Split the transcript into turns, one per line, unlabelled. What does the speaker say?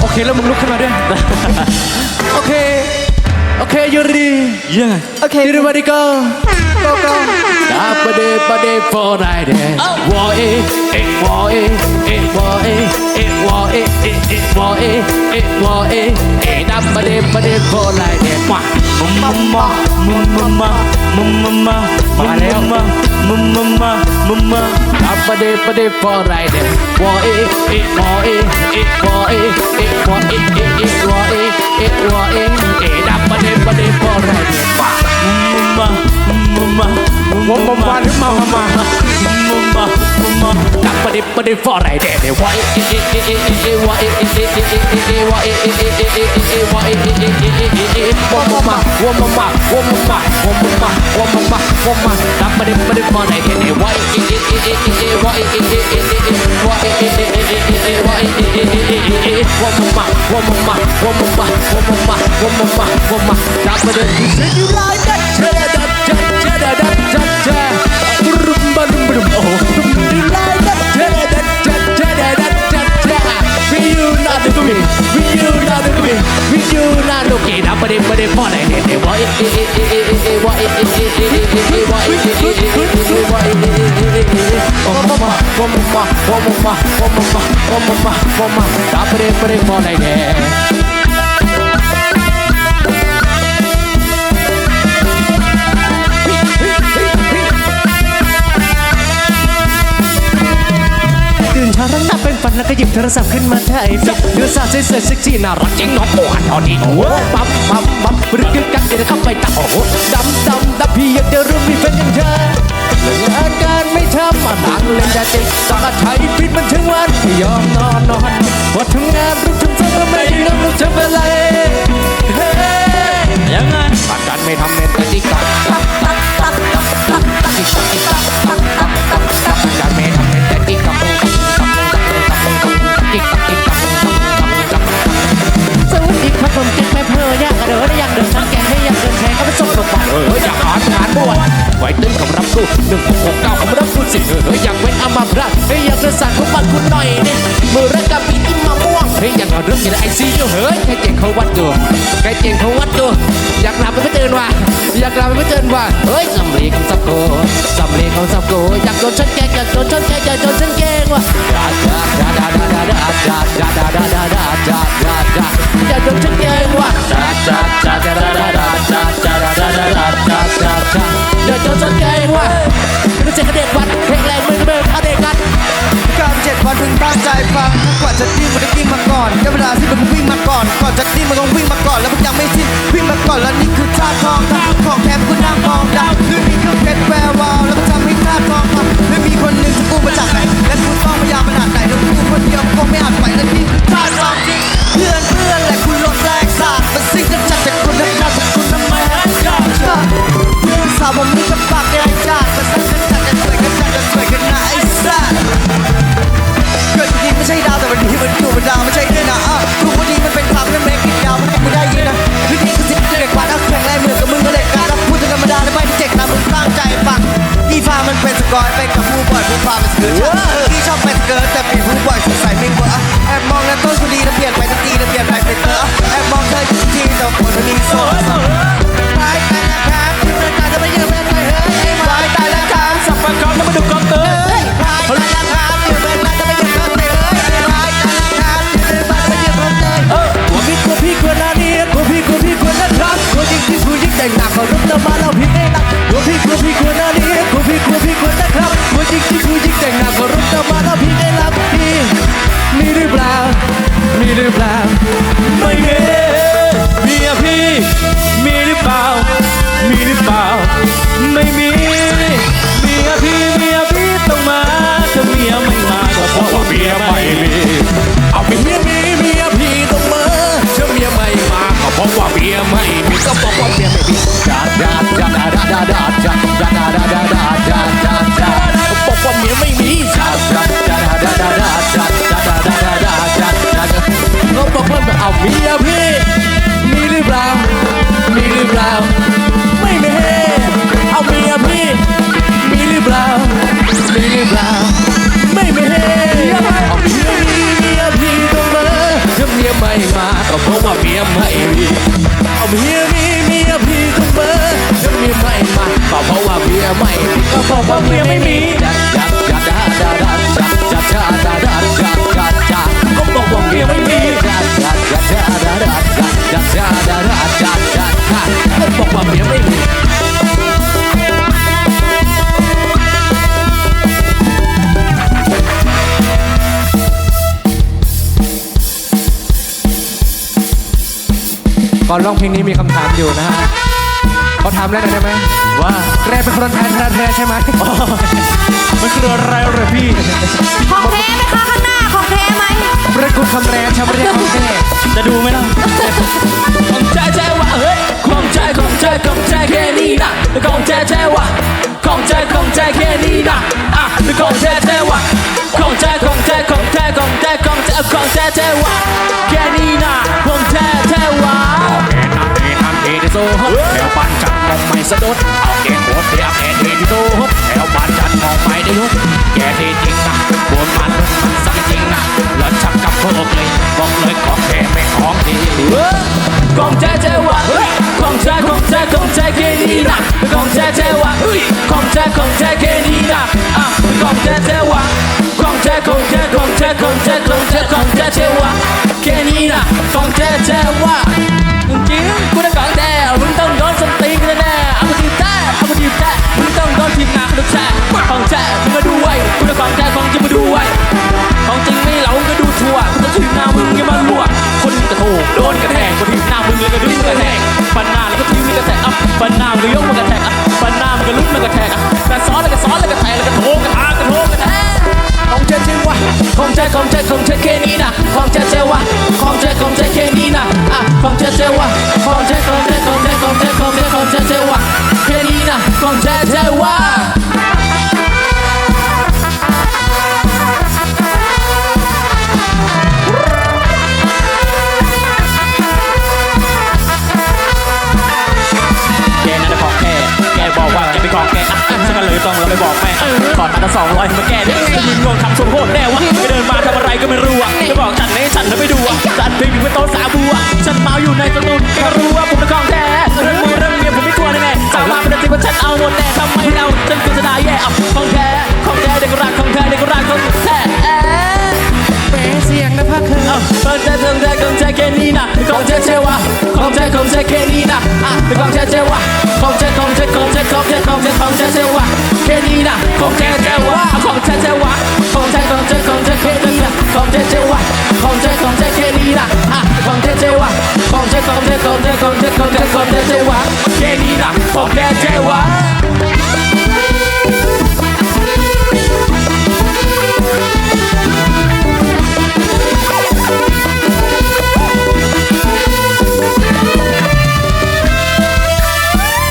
โอเคแล้วมึงลุกขึ้นมาด้วย โอเค โอเคยูรี
Yeah
โอเคยูรีมาดิโก้โกโก้ดาปะเดปะเดฟอร์ไดเดวอเอเอวอเอเอวอเอเอวอเอเอเอวอเอเอวอเอเอดาปะเดปะเดฟอร์ไดเดมา
มัมมามัมมามัมมามัมมา
มาแล้ว
มัมมามัมมา
ดาปะเดปะเดฟอร์ไดเดวอเอเอวอเอเอวอเอเอวอเอเอเอวอเอเอวอเอเอดาปะเดปะเดฟอร์ไดเดมา
มัมมามัมมามัม
มัมมาหรื อัปเดปเดปอไรเดวอเอเอวอเอเอวอเอเอวอเอเอเอวอเอเอวอเอเอดับเดปเดปอไรเดวามา One more mama, mama, mama, mama, mama. That body, body for right there. Why, one more ma, one more ma, one more ma, one more ma, one more ma, one ma. That body, body for right there. Why, one more ma, one more ma, one more ma, one more ma, one more ma, one ma. That body, you said you like that. จัดเชดดับจัดจัดบรุมบรุมบรุมโอ้ You like that เชดดับจัดเชดดับจัดจัด We you not the me We you not the me We you not the me ดับประเดี๋ยวประเดี๋ยวพอได้เดี๋ยวว่าเอเอเอเอเอเอเอว่าเอเอเอเอเอเอเอว่าเอเอเอเอเอเอเอว่าเอเอเอเอเอเอว่ามามาว่ามามาว่ามามาว่ามามาว่ามามาว่ามาดับประเดี๋ยวประเดี๋ยวพอได้เดี๋ยวตื่ รันแล้วก็หยิบโทรศัพท์ขึ้นมาถ่ายฟิปเนื้อสาวสวยๆเซ็กซี่น่ารักจริงน้องโอ้หันอดีโอ้ปั๊มปั๊มปั๊มรึกกึกกักเดี๋ยวเข้าไปตักโอ้โหดำดำดำพี่อยากจะรู้มีแฟนอย่างเธอเรื่องงาการไม่ทำมานั่งเล่นแต่ติดต้องอาศัยพิษมันถึงวันที่ยอมนอนนอนพอทำงานรุ่งถึงเธอก็ไม่ยอมรู้ต้
อง
ทำอะไร งานบวชไหวตึ้งคำรับสู้หนึ่งหกหกเก้าคำรับสู้สิเฮ้ยอยากเป็นอามาพระเฮ้ยอยากเดินสายพวกมันคุณหน่อยเนี่ยมือรักกับปีที่มาม่วงเฮ้ยอยากนอนเรื่องกินไอซีอยู่เฮ้ยใครเจ๋งเขาวัดดูใครเจ๋งเขาวัดดูอยากหลับไปไม่ตื่นว่ะอยากหลับไปไม่ตื่นว่ะเฮ้ยสำลีคำสับโก้สำลีคำสับโก้อยากโดนชนแกงอยากโดนชนแกงอยากโดนชนแกงว่ะอยากโดนชนแกงว่ะ
ฟังกว่าจะดิ้นมันก็วิ่งมาก่อนได้เวลาที่มันวิ่งมาก่อน ก่อนจะดิ้นมันต้องวิ่งมาก่อน แล้วมันยังไม่สิ้นวิ่งมาก่อน แล้วนี่คือท่าทองท่าของแคมกูนั่ง วันนี้มันอยู่บนดาไม่ใช่เนี่ยนะอะทุกวันนี้มันเป็นความเรื่เมคกินยาวมันไม่ได้ยินนะวิธีคือสิ่งที่เด็กกว่านักแข่งแรงเหมือนกับมึงก็เด็กการแล้วพูดธรรมดาแล้วไม่เจ็กนะมึงตั้งใจฟังอีฟ้ามันเป็นสกอยไปกับผู้บ่อยผู้ฟ้ามันสเกิร์ตที่ชอบเป็นสเกิร์แต่ปีผู้บ่อยสงสัยไม่เวิร์แอบมองแล้วต้นคนดีแล้วเปลี่ยนไปทันทีแล้วเปลี่ยนไปเป็นเตอร์แอบมองเธออยู่ที่แต่คนมันมีโซ่ เพ
ราะว่าเมียไม่มีเอาเมียมีเมียพี่ก็เบอร์จะมีไม่มาก็เพราะว่าเมียไม่มีก็เพราะว่าเมียไม่มี ก่อ
นร้องเพลงนี้มีคำถามอยู่นะฮะเขาถามแล้วหน่อยได้ไหม
ว่า
แรปเป็นคนแทนแท้ๆใช่ไหม
มันคืออะไรเหรอพี่
ของแท้ไหมคะข้างหน้าของแท้ไหม
ประกุลคำแรงชาวเรียกของแท้
จะดูไหมล่ะ
ของใจใจว่าเฮ้ยของใจของใจของใจแค่นี้นะของใจใจว่าของใจของใจแค่นี้นะอะของใจใจว่าของใจของใจของใจของใจของใจของใจใจว่าแค่นี้ สะดุดเอาเกณฑ์โหดเดียบแอนเอ็นที่โซ่แถวบ้านจัดมองไม่ได้ลุกแกที่จริงนะบนมันมันสักจริงนะแล้วชักกับพวกเลยบอกเลยของแท้ไม่ของดีของใจใจว่าเฮ้ยของใจของใจของใจแค่นี้นะของใจใจว่าเฮ้ยของใจของใจแค่นี้นะอะของใจใจว่าของใจของใจของใจของใจของใจของใจใจว่าแค่นี้นะของใจใจว่า นทีมงานกระดูกแช่ของแท้มึงมาดูไว้กูได้ของแท้ของจริงมาดูไว้ของจริงไม่เหลาก็ดูทั่วกูจะถึงหน้ามึงอย่ามารั่วคนกระโถกโดนกระแทกกูถึงหน้ามึงเลยก็ดึงกระแทกฟันหน้าแล้วก็ทิ้งมีกระแทกอะฟันหน้ามันก็ยกมันกระแทกอะฟันหน้ามันก็ลุกมันกระแทกอะแต่ซ้อนแล้วก็ซ้อนแล้วก็แทกแล้วก็โถกระทากระโถกระแทกของใจใจวะของใจของใจของใจแค่นี้นะของใจใจวะของใจของใจแค่นี้นะอะของใจใจวะของใจข
ก่อนมาตั้งสองร้อยมาแก้เนี่ยจะยิงงงทำสมโภชแน่วะไปเดินมาทำอะไรก็ไม่รู้อะจะบอกฉันให้ฉันแล้วไปดูอะฉันเพลงเป็นโต๊ะสาบัวฉันเมาอยู่ในสตูนแกก็รู้ว่าผมเป็นของแท้เรื่องมือเรื่องเมียผมไม่กลัวแน่ๆสาวมาเป็นทีว่าฉันเอาหมดแน่ทำไมเราฉันควรจะได้แย่อะของแท้ของแท้เด็กรักของแท้เด็กรักของแท้
แหมเสียงนะพักคือ
ของใจของใจของใจแค่นี้นะของใจเจวะของใจของใจแค่นี้นะอะของใจเจวะ ของเท้ของเท้ของเท้ของเท้ของเท้ของแท้เจ้าวะแค่นี้นะของแท้เจ้าวะของแท้เจ้าวะของเท้ของเท้ของแท้แค่นี้นะของแท้เจ้าวะของเท้ของแท้แค่นี้นะอะของแท้เจ้าวะของเท้ของเท้ของเท้ของเท้ของเท้ของแท้เจ้าวะ